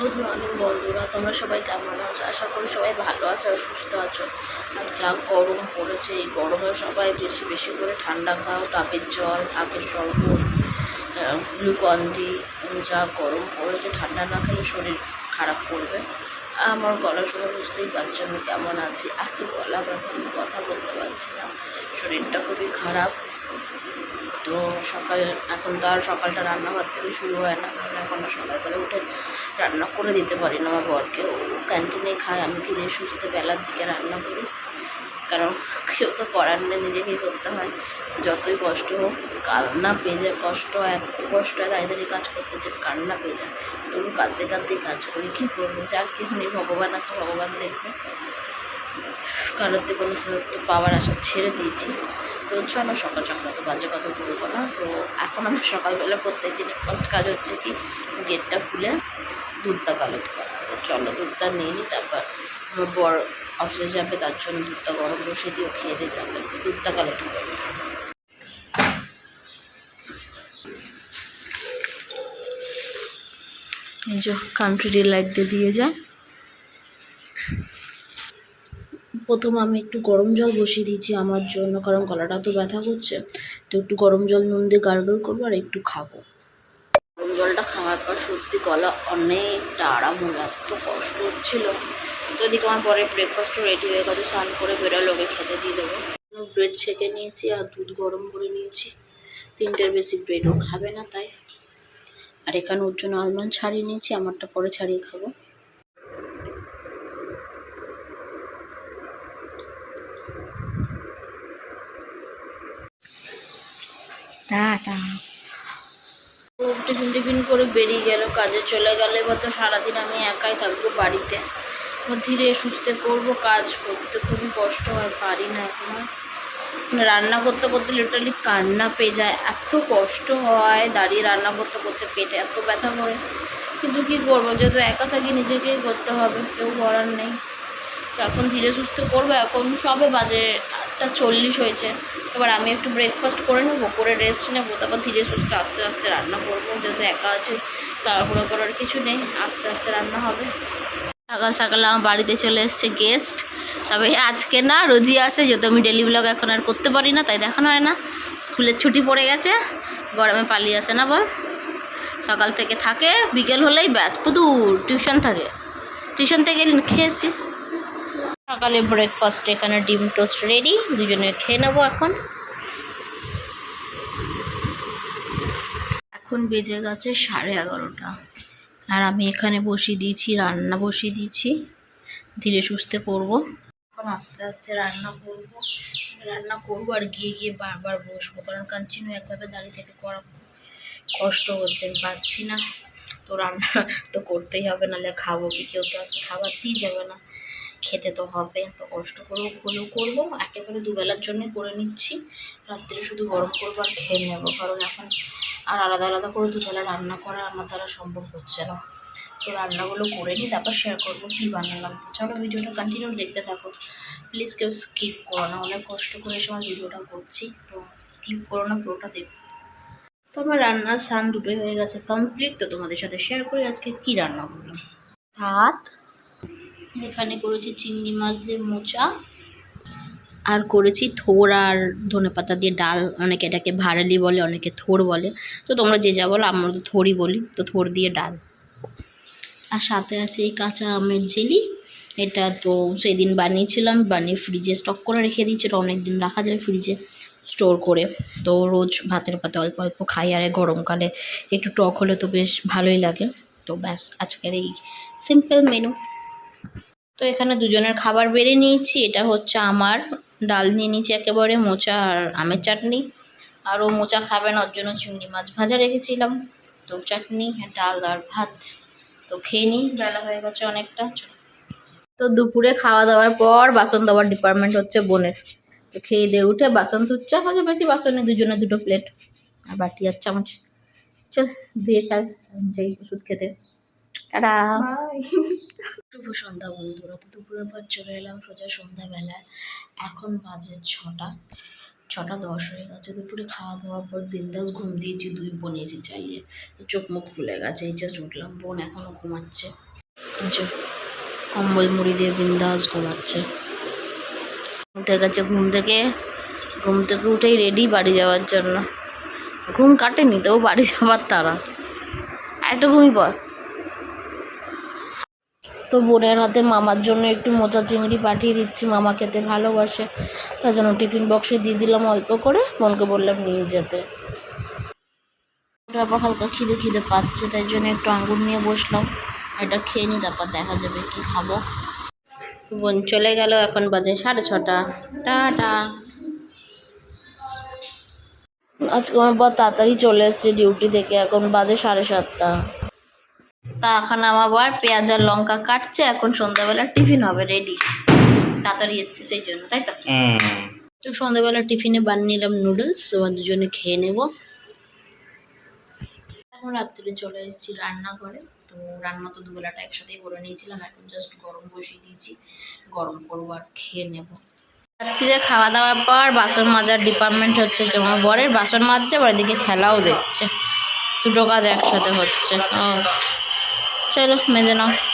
Good morning বন্ধুরা, তোমরা সবাই কেমন আছো? আশা করি সবাই ভালো আছো আর সুস্থ আছো। আর যা গরম পড়েছে, এই গরমে সবাই বেশি বেশি করে ঠান্ডা খাও টাপের জল, আখের শরবত গ্লুকন্ডি যা গরম পড়েছে, ঠান্ডা না খেলে শরীর খারাপ করবে। আমার গলা শুনে বুঝতেই পারছ আমি কেমন আছি। এত গলা ব্যথা কথা বলতে পারছি না। শরীরটা খুবই খারাপ। তো সকাল, এখন তো আর সকালটা রান্নাঘর থেকে শুরু হয় না। কারণ এখন আর সকালবেলা উঠে রান্না করে দিতে পারি না আমার বরকে। ও ক্যান্টিনে খায়, আমি ধীরে সুস্থে বেলার দিকে রান্না করি। কারণ কেউ তো করার নেই নিজেকেই করতে হয়? যতই কষ্ট হোক, কান্না পেয়ে কষ্ট, এত কষ্ট হয় তাদের কাজ করতে যে কান্না যায়। তবু কাঁদতে কাঁদতে কাজ করি। কী করব? যার কি ভগবান আছে, ভগবান দেখবে। থেকে কোনো হেল্প তো পাওয়ার আশা ছেড়ে দিয়েছি। তো চলো সকাল সকাল তো বাজে কথা বলব না। তো এখন আমার সকালবেলা প্রত্যেক দিনের ফার্স্ট কাজ হচ্ছে কি গেটটা খুলে দুধটা কালেক্ট করা। তো চলো দুধটা নিয়ে নিই তারপর আমার বর অফিসে যাবে, তার জন্য দুধটা গরম বসে দিয়েও খেয়ে দিয়ে যাবে। দুধটা কালেক্ট করবে এই যে কান্ট্রি ডিলাইট দিয়ে দিয়ে যায়। প্রথম আমি একটু গরম জল বসিয়ে দিয়েছি আমার জন্য, কারণ গলাটা তো ব্যথা করছে। তো একটু গরম জল নুন দিয়ে গার্গল করব আর একটু খাব। গরম জলটা খাওয়ার পর সত্যি গলা অনেকটা আরাম হলো, এত কষ্ট হচ্ছিল। তো এদিকে আমার পরে ব্রেকফাস্টও রেডি হয়ে গেছে, স্নান করে বেরোলে ওকে খেতে দিয়ে দেবো। ব্রেড ছেঁকে নিয়েছি আর দুধ গরম করে নিয়েছি। তিনটের বেশি ব্রেডও খাবে না তাই। আর এখানে ওর জন্য আলমন্ড ছাড়িয়ে নিয়েছি, আমারটা পরে ছাড়িয়ে খাব। টাটা ও টিফিন টিফিন করে বেরিয়ে গেল, কাজে চলে গেলে। এবার তো সারাদিন আমি একাই থাকব বাড়িতে। ধীরে সুস্থে করব, কাজ করতে খুবই কষ্ট হয়, পারি না এখন। রান্না করতে করতে লিটারালি কান্না পেয়ে যায়। এত কষ্ট হয় দাঁড়িয়ে রান্না করতে করতে পেটে, এত ব্যথা করে। কিন্তু কী করব? যেহেতু একা থাকি, নিজেকেই করতে হবে, কেউ করার নেই। তো এখন ধীরে সুস্থ করব। এখন সবে বাজে আটটা চল্লিশ হয়েছে। এবার আমি একটু ব্রেকফাস্ট করে নেব, করে রেস্ট নেব, তারপর ধীরে সুস্থে আস্তে আস্তে রান্না করব, যেহেতু একা আছে, তাড়াহুড়ো করার কিছু নেই, আস্তে আস্তে রান্না হবে। সকাল সকাল আমার বাড়িতে চলে এসছে গেস্ট তবে আজকে না রোজই আসে, যেহেতু আমি ডেলি ব্লগ এখন আর করতে পারি না, তাই দেখানো হয় না। স্কুলের ছুটি পড়ে গেছে, গরমে পালিয়ে আসে না বল। সকাল থেকে থাকে, বিকেল হলেই ব্যাস, পুতুর টিউশন থাকে। টিউশন থেকে খেয়ে সকালে ব্রেকফাস্ট এখানে ডিম টোস্ট রেডি দুজনে খেয়ে নেব এখন। এখন বেজে গেছে সাড়ে এগারোটা। আর আমি এখানে বসিয়ে দিয়েছি, রান্না বসিয়ে দিয়েছি। ধীরে সুস্থে করব। এখন আস্তে আস্তে রান্না করব। রান্না করব আর গিয়ে গিয়ে বারবার বসবো। কারণ কন্টিনিউ একভাবে দাঁড়িয়ে থেকে করা কষ্ট হচ্ছে পারছি না। তো রান্না তো করতেই হবে, নাহলে খাব কি? কেউ তো আসে খাবার দিয়ে যাবে না। খেতে তো হবে তো কষ্ট করেও হলেও করব। একেবারে দুবেলার জন্য করে নিচ্ছি। রাত্রে শুধু গরম করব আর খেয়ে নেব, কারণ এখন আর আলাদা আলাদা করে দুবেলা রান্না করা আমার দ্বারা সম্ভব হচ্ছে না। তো রান্নাগুলো করে নিই, তারপর শেয়ার করব কী বানালাম। তো চলো ভিডিওটা কন্টিনিউ দেখতে থাকো। প্লিজ কেউ স্কিপ করো না, অনেক কষ্ট করে সময় ভিডিওটা করছি, তো স্কিপ করো না, পুরোটা দেখো। তো আমার রান্না স্নান দুটোই হয়ে গেছে কমপ্লিট তো তোমাদের সাথে শেয়ার করি আজকে কী রান্না করলাম। ভাত এখানে করেছি চিংড়ি মাছ দিয়ে মোচা। আর করেছি থোর আর ধনেপাতা দিয়ে ডাল। অনেকে এটাকে ভাড়ালি বলে, অনেকে থোর বলে। তো তোমরা যে যা বলো, আমরা তো থোরই বলি, তো থোর দিয়ে ডাল। আর সাথে আছে এই কাঁচা আমের জেলি। এটা তো সেদিন বানিয়েছিলাম, বানিয়ে ফ্রিজে স্টক করে রেখে দিয়েছি। এটা অনেক দিন রাখা যায় ফ্রিজে স্টোর করে। তো রোজ ভাতের পাতে অল্প অল্প খাই, আর গরমকালে একটু টক হলে তো বেশ ভালোই লাগে। তো ব্যাস, আজকের এই সিম্পল মেনু তো এখানে দুজনের খাবার বেড়ে নিয়েছি। এটা হচ্ছে আমার ডাল নিয়ে নিয়েছি একেবারে, মোচা আর আমের চাটনি। আর ও মোচা খাবে না, ওর জন্য চিংড়ি মাছ ভাজা রেখেছিলাম। তো চাটনি, ডাল আর ভাত। তো খেয়ে নিই, বেলা হয়ে গেছে অনেকটা তো দুপুরে খাওয়া দাওয়ার পর বাসন দেওয়ার ডিপার্টমেন্ট হচ্ছে বোনের। তো খেয়ে দিয়ে উঠে বাসন ধুচ্ছে হয়তো বেশি বাসন দুজনে দুটো প্লেট আর বাটি আর চামচ চল, দিয়ে ফেল যেই ওষুধ খেতে। টাটা। শুভ সন্ধ্যা বন্ধুরা। তো দুপুরের পর চলে এলাম সোজা সন্ধ্যাবেলায়। এখন বাজে ছটা। ছটা দশ হয়ে গেছে। দুপুরে খাওয়া দাওয়ার পর বিন্দাস ঘুম দিয়েছি দুই বোন এসে চালিয়ে চোখ মুখ ফুলে গেছে এই জাস্ট উঠলাম। বোন এখনও ঘুমাচ্ছে। কম্বল মুড়ি দিয়ে বিন্দাস ঘুমাচ্ছে। উঠে গেছে ঘুম থেকে। ঘুম থেকে উঠেই রেডি বাড়ি যাওয়ার জন্য। ঘুম কাটেনি তো বাড়ি যাওয়ার তারা একটা ঘুমি পর তো বোনের হাতে মামার জন্য একটু মোচা চিংড়ি পাঠিয়ে দিচ্ছি, মামা খেতে ভালোবাসে। তার জন্য টিফিন বক্সে দিয়ে দিলাম অল্প করে, বোনকে বললাম নিয়ে যেতে। আবার হালকা খিদে খিদে পাচ্ছে, তাই জন্য একটু আঙ্গুর নিয়ে বসলাম। এটা খেয়ে নিই তারপর দেখা যাবে কি খাব। বোন চলে গেল, এখন বাজে সাড়ে ছটা। টাটা। আজকে আমার বর তাড়াতাড়ি চলে এসছে ডিউটি থেকে, এখন বাজে সাড়ে সাতটা। তা এখন আমার বর পেঁয়াজ আর লঙ্কা কাটছে এখন সন্ধ্যাবেলা টিফিন হবে রেডি তাড়াতাড়ি এসছে সেই জন্য তাই তো? তো সন্ধ্যাবেলা টিফিনে বানিয়ে নিলাম নুডলস এবার দুজনে খেয়ে নেব। এখন রাত্রে চলে এসেছি রান্নাঘরে। তো রান্না তো দুবেলাটা একসাথেই করে নিয়েছিলাম এখন জাস্ট গরম বসিয়ে দিয়েছি। গরম করব আর খেয়ে নেব। রাত্রিরে খাওয়া দাওয়ার পর বাসন মাজার ডিপার্টমেন্ট হচ্ছে যে আমার বরের বাসন মাজছে আবার এদিকে খেলাও দেখছে। দুটো কাজ একসাথে হচ্ছে ও। Chau, lo he.